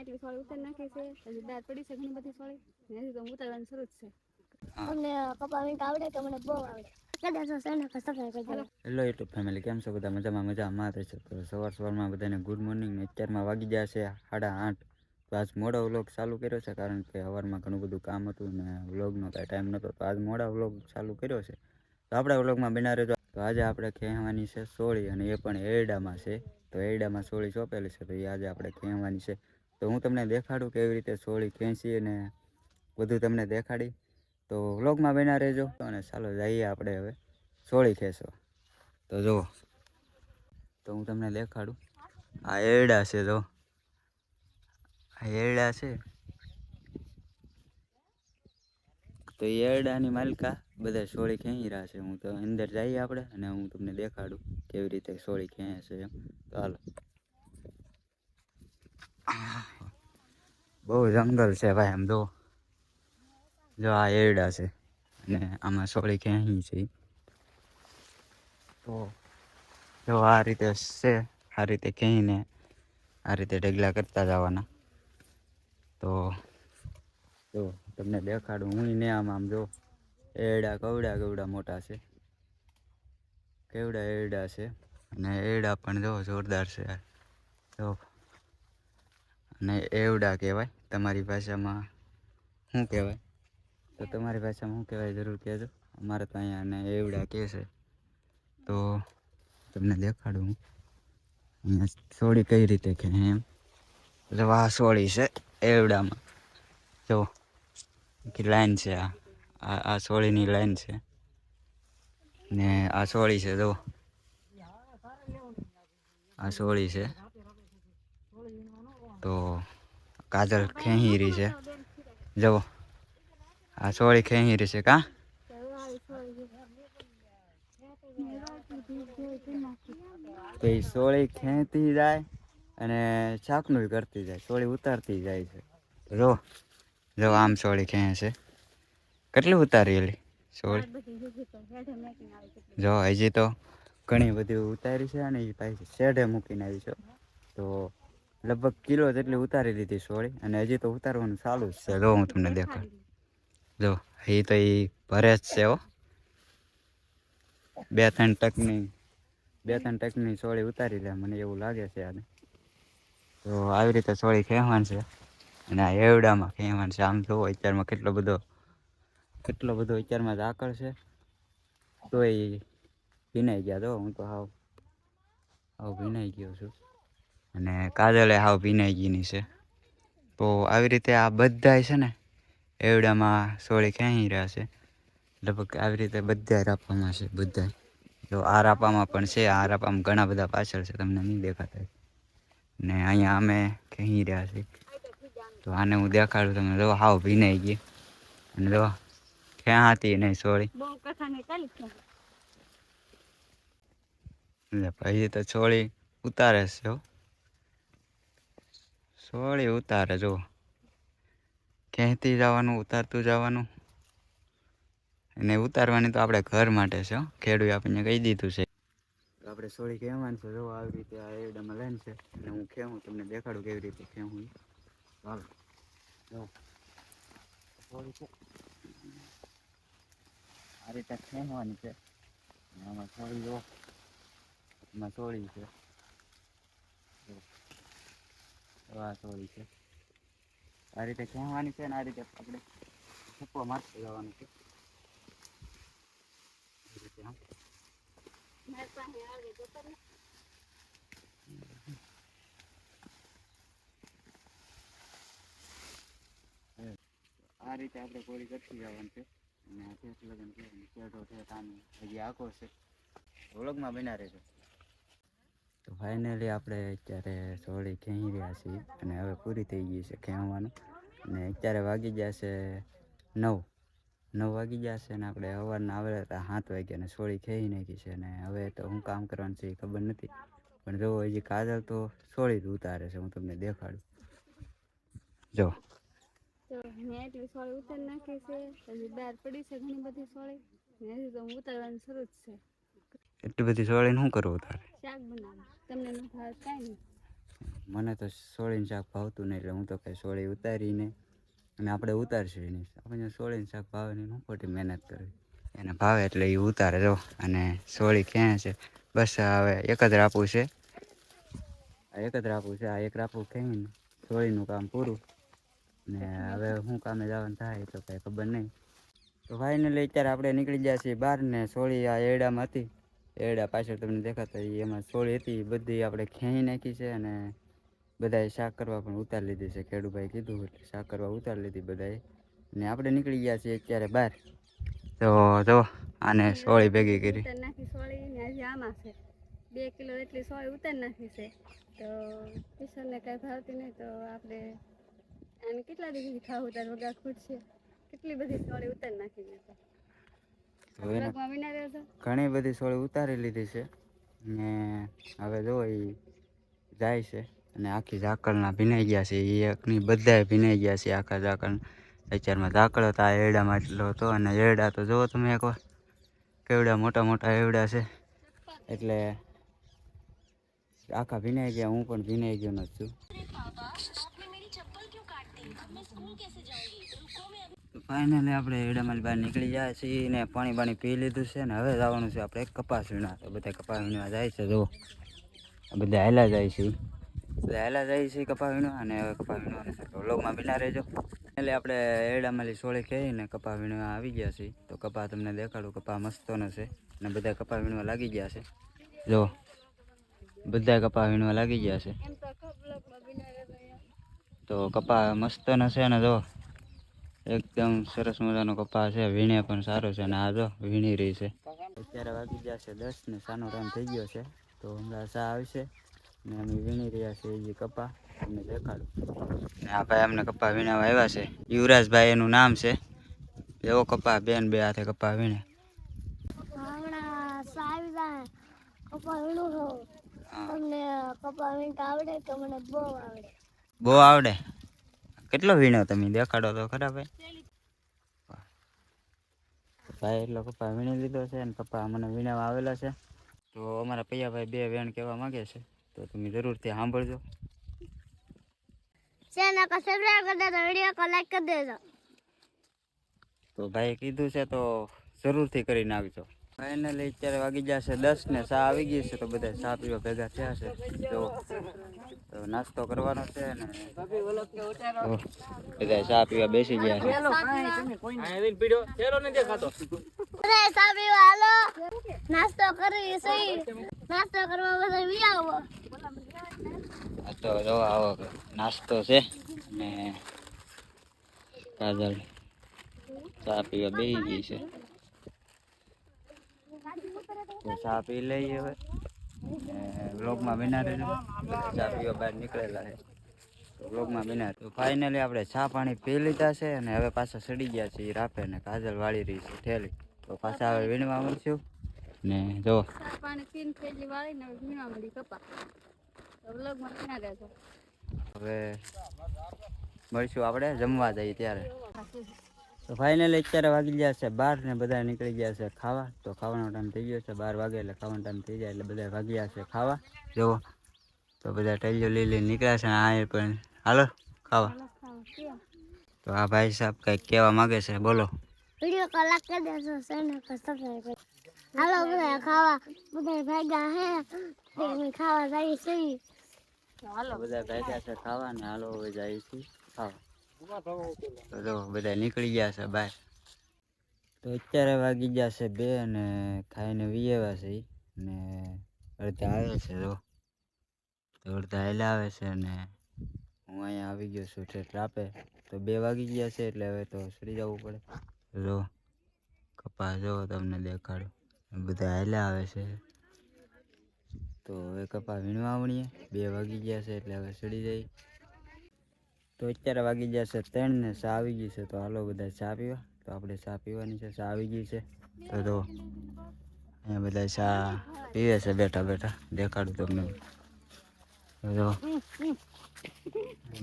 એટલી સોળી ઉતારી નાખી છે. પછી દાંત પડી છે ઘણી બધી સોળી. એનાથી તો ઉતારવાનું શરૂ જ છે. અમને પપ્પા મીઠ આવડે તો મને બહુ આવડે. હેલો. યુટ્યુબ ફેમિલી કેમ છો બધા? મજામાં મજામાં. છે. તો સવાર સવારમાં બધાને ગુડ મોર્નિંગ ને અત્યારમાં વાગી ગયા છે સાડા આઠ. તો આજ મોડો વ્લોગ ચાલુ કર્યો છે કારણ કે સવારમાં ઘણું બધું કામ હતું ને વ્લોગનો કાંઈ ટાઈમ નહોતો તો આજ મોડા વ્લોગ ચાલુ કર્યો છે. તો આપણે વ્લોગમાં બિના રહેજો. તો આજે આપણે ખેંચવાની છે સોળી અને એ પણ એરડામાં છે. તો એરડામાં સોળી ચોપેલી છે. તો એ આજે આપણે ખેંચવાની છે તો હું તમને દેખાડું કેવી રીતે સોળી ખેંચી અને બધું તમને દેખાડી. તો વ્લોગમાં બના રહેજો અને ચાલો જઈએ આપણે હવે સોળી ખેંચો તો જુઓ. તો હું તમને દેખાડું. આ એરડા છે જો આ એરડા છે. તો એરડાની માલિકા બધા સોળી ખેંચી રહ્યા છે. હું તો અંદર જઈએ આપણે અને હું તમને દેખાડું કેવી રીતે સોળી ખેંચે છે એમ. તો બહુ જંગલ છે ભાઈ આમ જો. જો આ એરડા છે અને આમાં સોળી ખેંચી છે. તો જો આ રીતે છે, આ રીતે ખેંચીને આ રીતે ઢગલા કરતા જવાના. તો જો તમને દેખાડું, હું ને આમ આમ જો એરડા કવડા કવડા મોટા છે. કેવડા એરડા છે અને એરડા પણ જો જોરદાર છે. જો અને એવડા કહેવાય. તમારી ભાષામાં શું કહેવાય? તો તમારી ભાષામાં શું કહેવાય જરૂર કહેજો. અમારે તો અહીંયા એવડા કહે છે. તો તમને દેખાડું અહીંયા સોળી કઈ રીતે કે એમ? એટલે આ સોળી છે એવડામાં. જો લાઈન છે આ આ સોળીની લાઈન છે. ને આ સોળી છે, જો. આ સોળી છે. તો કાજલ ખેંહી રહી છે. જવો. આ સોળી ખેંહી રહી છે કા? તો સોળી ખેંચતી જાય અને શાકનું કરતી જાય. સોળી ઉતારતી જાય છે. જો જો આમ સોળી ખેંચે છે. કેટલી ઉતારી એલી સોળી? જો હજી તો ઘણી બધી ઉતારી છે અને એ પાછી શેઢે મૂકીને આવી છે. તો લગભગ કિલો જેટલી ઉતારી લીધી સોળી. અને હજી તો ઉતારવાનું ચાલુ જ છે. જો હું તમને દેખાડ. જો એ તો એ ભરે જ છે હો. બે ત્રણ ટકની, બે ત્રણ ટકની સોળી ઉતારી લે. મને એવું લાગે છે આને. તો આવી રીતે સોળી ખેવાન છે. અને આ એવડામાં ખેવાન છે. આમ જોવો, અત્યારમાં કેટલો બધો કેટલો બધો અત્યારમાં ઝાકળ છે. તો એ ભીનાઈ ગયા. તો હું તો હાવ હાવ ભીનાઈ ગયો છું. અને કાજલે હાવ ભીનાઈ ગઈની છે. તો આવી રીતે આ બધાય છે ને એવડામાં સોળી ખેંચી રહ્યા છે. લગભગ આવી રીતે બધા રાપામાં છે બધા જો આ રાપામાં પણ છે આ રાપામાં ઘણા બધા પાછળ છે તમને નહીં દેખાતા. ને અહીંયા અમે ખેંચી રહ્યા છીએ. તો આને હું દેખાડું તમને જો હાવ ભીનાઈ ગઈ અને જો ખેંચાતી નહીં સોળી. પછી તો છોડી ઉતારે છે સોળી ઉતારે જો ખેંચતી જવાનું, ઉતારતું જવાનું? અને ઉતારવાની તો આપણે ઘર માટે છે ખેડૂએ આપણને કહી દીધું છે. આપણે સોળી કહેવાનું છે. જો આવી રીતે આ એરડામાં લાઈન છે અને હું ખેવું તમને દેખાડું કેવી રીતે ખેવું. ચાલો જો. સોળી છે. આ રીતે ખેવાની છે. આમાં સોળી જો એમાં સોળી છે જો. જો આ સોળી છે. આ રીતે ખેંચવાની છે ને આ રીતે આપણે થપ્પો મારતો જવાનું છે. આ રીતે તો આપણે કોરી કરતી જવાનું છે. અને આ લગ્ન લગન છે શેઢો હજી આખો છે. વ્લોગમાં બના રહેજો. તો ફાઇનલી આપણે અત્યારે સોળી ખેંચી રહ્યા છીએ અને હવે પૂરી થઈ ગઈ છે ખેંચવાનું. અને અત્યારે વાગી ગયા છે નવ. નવ વાગી ગયા છે અને આપણે સવારના આવેલા હતા સાત વાગ્યા અને સોળી ખેંચી નાખી છે અને હવે તો હું કામ કરવાનું છે એ ખબર નથી. પણ જો હજી કાજલ તો સોળી જ ઉતારે છે હું તમને દેખાડું. જો. મેં એટલી સોળી ઉતારી નાખી છે હજી દાળ પડી છે ઘણી બધી સોળી. હજી તો ઉતારવાનું શરૂ જ છે. એટલી બધી સોળીને શું કરવું તારે? શાક બનાવવાનું. તમને ન ભાવ કાંઈ નહીં મને તો સોળીનું શાક ભાવતું નહીં એટલે હું તો કંઈ સોળી ઉતારીને અને આપણે ઉતારશું નહીં આપણને સોળીનું શાક ભાવે નહીં હું ખોટી મહેનત કરવી. એને ભાવે એટલે એ ઉતારે. જો, અને સોળી ક્યાં છે? બસ હવે એક જ રાપવું છે. એક જ રાપવું છે. આ એક રાપવું ખેંચીને સોળીનું કામ પૂરું. ને હવે શું કામે જવાનું થાય તો કાંઈ ખબર નહીં. તો ફાઇનલી અત્યારે આપણે નીકળી ગયા છીએ બહાર ને સોળી આ એડામાં હતી. એડા પાછળ તમને દેખાતા એમાં સોળી હતી બધી આપણે ખેંચી નાખી છે અને બધાએ શાક કરવા પણ ઉતારી લીધી છે. ખેડૂભાઈ કીધું એટલે શાક કરવા ઉતારી લીધી બધાએ. ને આપણે નીકળી ગયા છીએ અત્યારે બહાર. તો જો આને સોળી ભેગી કરી. નાખી સોળી આમાં છે. બે કિલો એટલી સોળી ઉતાર નાખી છે. તો કિશોરને કાંઈ ભાવતી નહીં તો આપણે આને કેટલા દિવસથી ખાવું તાર વગા ખૂટશે કેટલી બધી સોળી ઉતાર નાખી મેં તો એને ઘણી બધી સોળી ઉતારી લીધી છે. ને હવે જો એ જાય છે. અને આખી ઝાકળના ભીનાઈ ગયા છે. એ એકની બધાય ભીનાઈ ગયા છે આખા ઝાકળ અત્યારમાં ઝાકળ હતા આ એરડામાં એટલો હતો અને એરડા તો જુઓ તમે એકવાર કેવડા મોટા મોટા એવડા છે. એટલે આખા ભીનાઈ ગયા હું પણ ભીનાઈ ગયો નથી. ફાઇનલી આપણે એડામાં બહાર નીકળી જાય છીએ ને પાણી પાણી પી લીધું છે ને હવે જવાનું છે આપણે કપાસ વીણવા. તો બધા કપાસ વીણવા જાય છે જો બધા હેલા જાય છે. બધા હેલા જાય છે કપા વીણવા અને હવે કપા વીણવાનું છે તો લોગમાં બિના રહેજો. એટલે આપણે એડામાં સોળી કહીને કપા વીણવા આવી ગયા છીએ તો કપા તમને દેખાડું કપા મસ્તોનો છે. અને બધા કપા વીણવા લાગી ગયા છે. જો બધા કપા વીણવા લાગી ગયા છે. તો ખબ બ્લોગમાં વિના રહેજો યાર. તો કપા મસ્તનો છે ને જો એકદમ સરસ મજાનો કપા છે. વીણે પણ સારો છે અને આ જો વીણી રહી છે. અત્યારે વાગી ગયા છે દસ ને સાનો ટાઈમ થઈ ગયો છે. તો હમણાં સા આવશે ને અમે વીણી રહ્યા છે એ કપા. તમને દેખાડું. ને આ ભાઈ અમને કપા વીણાવા આવ્યા છે. યુવરાજભાઈ એનું નામ છે. એવો કપા બેન બે હાથે કપા વીણે. કપા વીણતા આવડે મને આવડે? બહુ આવડે? કેટલો વીણો તમે? દેખાડો તો ખરા ભાઈ. ભાઈ એટલો કપા વીણી લીધો છે અને કપા મને વીણવા આવેલા છે. તો અમારા પૈયાભાઈ બે વેણ કહેવા માંગે છે. તો તમે જરૂરથી સાંભળજો. તો ભાઈ કીધું છે તો જરૂરથી કરી નાખજો ફાઇનલી અત્યારે વાગી ગયા છે દસ ને સા આવી ગઈ છે તો બધા સા પીવા ભેગા થયા છે. તો નાસ્તો કરવાનો છે ને બધા સા પીવા બેસી ગયા છે. બધા સાબી હાલો. નાસ્તો કરી સહી નાસ્તો કરવા બધા વી આવો. તો જો આવો નાસ્તો છે ને કાજલ સા પીવા બેસી ગઈ છે. તો ચા પી લઈએ હવે. વ્લોગમાં બિના રહેજો ચા પીવા બહાર નીકળેલા છે. તો વ્લોગમાં બિના તો ફાઇનલી આપણે ચા પાણી પી લીધા છે અને હવે પાછા સડી ગયા છે એ રાપે ને કાજલ વાળી રહી છે થેલી તો પાછા હવે વીણવા મળશું. ને જો. પાણી પીને થેલી વાળીને હવે વીણવા મળી કપા તો બ્લોગમાં રહેજો હવે મળશું આપણે જમવા જઈએ ત્યારે. તો ફાઇનલ અત્યારે વાગી ગયા છે બાર ને બધા નીકળી ગયા છે ખાવા. તો ખાવાનો ટાઈમ થઈ ગયો છે બાર વાગે એટલે ખાવાનો ટાઈમ થઈ જાય એટલે બધા વાગી ગયા છે ખાવા. જુઓ. તો બધા ટેલીઓ લઈ લઈને નીકળ્યા છે આ પણ. હાલો ખાવા. તો આ ભાઈ સાહેબ કંઈક કહેવા માગે છે બોલો. વિડિયો કરી હાલો બધા ખાવા. બધા ભાગ્યા હે. ખાવા જઈએ છીએ. હાલો બધા ભેગા છે ખાવા ને હાલો હવે જાય છે ખાવા. તો બધા નીકળી ગયા છે બહાર. તો અત્યારે વાગી ગયા છે બે અને ખાઈને વિયેવા છે. ને અડધા આવે છે જો. તો અડધા હેલા આવે છે ને હું અહીંયા આવી ગયો છું ઠેઠ રાપે. તો બે વાગી ગયા છે એટલે હવે તો સડી જવું પડે. જો કપા જો તમને દેખાડો. બધા હેલા આવે છે. તો હવે કપા વીણવા આવણીએ. બે વાગી ગયા છે એટલે હવે સડી જાય તો અત્યારે વાગી છે ત્રણ ને ચા આવી ગઈ છે, તો હાલો બધા ચા પીવા. તો આપણે ચા પીવાની છે, ચા આવી ગઈ છે. તો જો, અહીંયા બધા ચા પીવે છે, બેઠા બેઠા. દેખાડું તમને. જો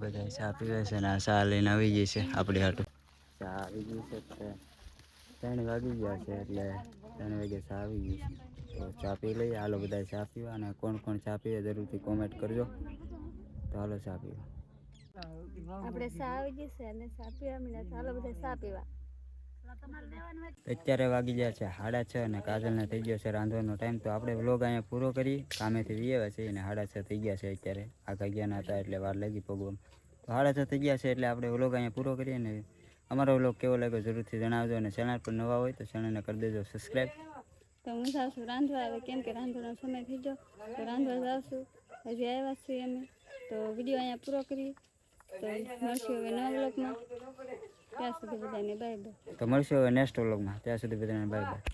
બધા ચા પીવે છે ને આ ચા લઈને આવી ગઈ છે આપણી હાટું. ચા આવી ગઈ છે ત્રણ વાગી ગયા છે એટલે ત્રણ વાગે ચા આવી ગઈ છે. તો ચા પી લઈએ. હાલો બધા ચા પીવા અને કોણ કોણ ચા પીવે જરૂરથી કોમેન્ટ કરજો. તો હાલો ચા પીવા. આપણે સા આવી છે અને સા પીવા ચાલો બધા સા પીવા. અત્યારે વાગી ગયા છે સાડા છ અને કાજલને થઈ ગયો છે રાંધવાનો ટાઈમ તો આપણે વ્લોગ અહીંયા પૂરો કરી કામેથી વિયેવા છે અને સાડા છ થઈ ગયા છે અત્યારે. આખા ગયા હતા એટલે વાર લાગી પગવા તો સાડા છ થઈ ગયા છે એટલે આપણે વ્લોગ અહીંયા પૂરો કરીએ ને અમારો વ્લોગ કેવો લાગ્યો જરૂરથી જણાવજો અને ચેનલ પર નવા હોય તો ચેનલને કરી દેજો સબસ્ક્રાઈબ તો હું જાઉં રાંધવા. આવે કેમ કે રાંધવાનો સમય થઈ ગયો. તો રાંધવા જાઉં છું. હજી આવ્યા છીએ અમે. તો વીડિયો અહીંયા પૂરો કરીએ. તો મળશું હવે ત્યાં સુધી બધાને બાય હવે નેક્સ્ટ વ્લોગમાં. ત્યાં સુધી બધાને બાય બાય